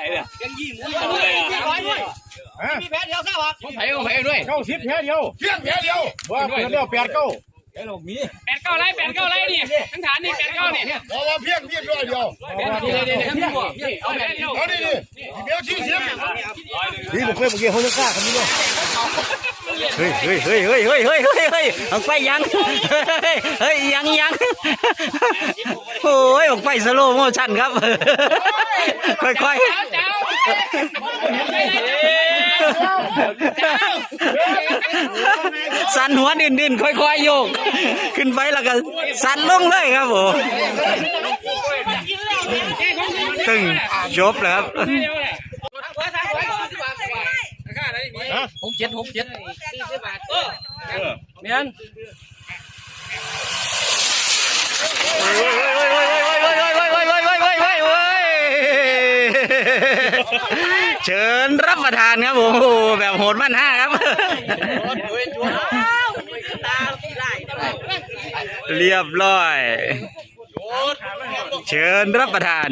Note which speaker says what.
Speaker 1: ไหนเนี่ย
Speaker 2: ยังยี่หมู
Speaker 1: ยังไม่
Speaker 2: ได้ด้วยมีแพ้เดียวทราบค
Speaker 1: รับผมใส่ผมใส่ด้วย
Speaker 3: เก้าสิบแพ้เดียว
Speaker 4: เพี้ยงแพ้เดียว
Speaker 3: ว่าเพี้ยงเดียวแปดเก้า
Speaker 5: แปดเก้าไรแปดเก้าไรนี่ทั้งฐานนี่แปดเก้านี่
Speaker 4: บอกว่าเพียงเพียงร้อยเดียว
Speaker 1: นี่นี่นี่นี่เอาแปดเดียว
Speaker 4: เอาดิดิเดี๋ยวชี้เสียง
Speaker 3: นี่ผมเคยเมื่อกี้เขาเล่นกล้าคำนี้ด้วย
Speaker 6: เฮ้ยเฮ้ยเฮ้ยเฮ้ยเฮ้ยเฮ้ยเฮ้ยเอาไปยังเฮ้ยยังยัง อ้ยออกไปสโลโมชั่นครับ ค่อย
Speaker 5: เจ้าเจ้า
Speaker 6: ๆสั่นหัวดินดินๆค่อยๆโยก ขึ้นไปแล้วก็สั่นลงเลยครับผมตึงจบแล้วครับ
Speaker 5: หกเจ็ดหกเจ็ดเมียน
Speaker 6: เชิญรับประทานครับผมโอ้โหแบบโหดมันห้าครับ เรียบร้อย เชิญรับประทาน